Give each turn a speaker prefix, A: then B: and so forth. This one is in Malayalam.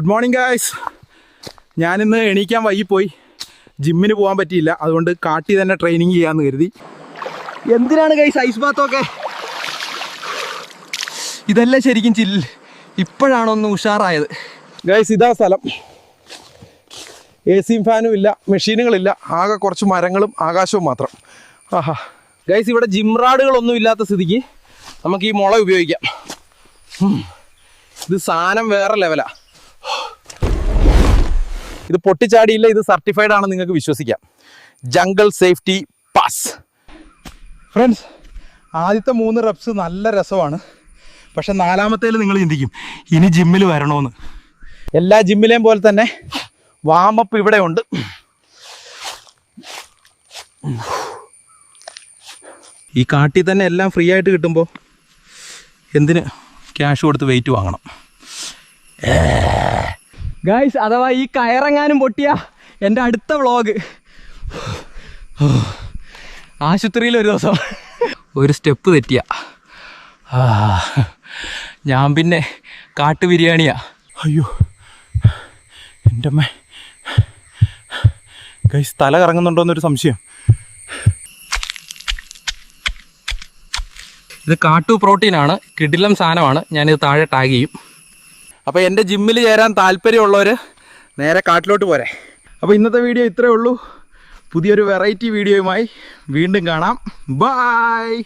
A: ഗുഡ് മോർണിംഗ് ഗായ്സ് ഞാനിന്ന് എണീക്കാൻ വൈകിപ്പോയി ജിമ്മിന് പോകാൻ പറ്റിയില്ല. അതുകൊണ്ട് കാട്ടി തന്നെ ട്രെയിനിങ് ചെയ്യാമെന്ന് കരുതി.
B: എന്തിനാണ് ഗൈസ് ഐസ് ബാത്തൊക്കെ ഇതെല്ലാം ശരിക്കും ചില്ല് ഇപ്പോഴാണോ ഒന്ന് ഉഷാറായത്?
A: ഗൈസ് ഇതാ സ്ഥലം. എ സിയും ഫാനും ഇല്ല. മെഷീനുകളില്ല ആകെ കുറച്ച് മരങ്ങളും ആകാശവും മാത്രം. ആഹാ.
B: ഗൈസ് ഇവിടെ ജിം റാഡുകളൊന്നും ഇല്ലാത്ത സ്ഥിതിക്ക് നമുക്ക് ഈ മുള ഉപയോഗിക്കാം. ഇത് സാധനം വേറെ ലെവലാ
A: ഇത് പൊട്ടിച്ചാടിയില്ല ഇത് സർട്ടിഫൈഡ് ആണെന്ന് നിങ്ങൾക്ക് വിശ്വസിക്കാം. ജംഗിൾ സേഫ്റ്റി പാസ് ഫ്രണ്ട്സ് ആദ്യത്തെ മൂന്ന് റെപ്സ് നല്ല രസമാണ്. പക്ഷെ നാലാമത്തേൽ നിങ്ങൾ ചിന്തിക്കും ഇനി ജിമ്മിൽ വരണോന്ന്. എല്ലാ ജിമ്മിലെയും പോലെ തന്നെ വാമപ്പ് ഇവിടെ ഉണ്ട് ഈ കാട്ടിൽ തന്നെ എല്ലാം ഫ്രീ ആയിട്ട് കിട്ടുമ്പോൾ എന്തിന് ക്യാഷ് കൊടുത്ത് വെയിറ്റ് വാങ്ങണം?
B: ഗൈസ് അഥവാ ഈ കയറങ്ങാനും പൊട്ടിയ എന്റെ അടുത്ത വ്ളോഗ് ആശുപത്രിയിൽ ഒരു ദിവസം. ഒരു സ്റ്റെപ്പ് തെറ്റിയ. ഞാൻ പിന്നെ കാട്ടു ബിരിയാണിയാ.
A: അയ്യോ എന്റെ അമ്മ. ഗൈസ് തല കറങ്ങുന്നുണ്ടോന്നൊരു സംശയം.
B: ഇത് കാട്ടു പ്രോട്ടീനാണ്. കിടിലം സാധനമാണ്. ഞാനിത് താഴെ ടാഗ് ചെയ്യും.
A: അപ്പോൾ എന്റെ ജിമ്മിൽ ചേരാൻ താല്പര്യമുള്ളവർ നേരെ കാട്ടിലോട്ട് പോരെ. അപ്പോൾ ഇന്നത്തെ വീഡിയോ ഇത്രയേ ഉള്ളൂ. പുതിയൊരു വെറൈറ്റി വീഡിയോയുമായി വീണ്ടും കാണാം. ബായ്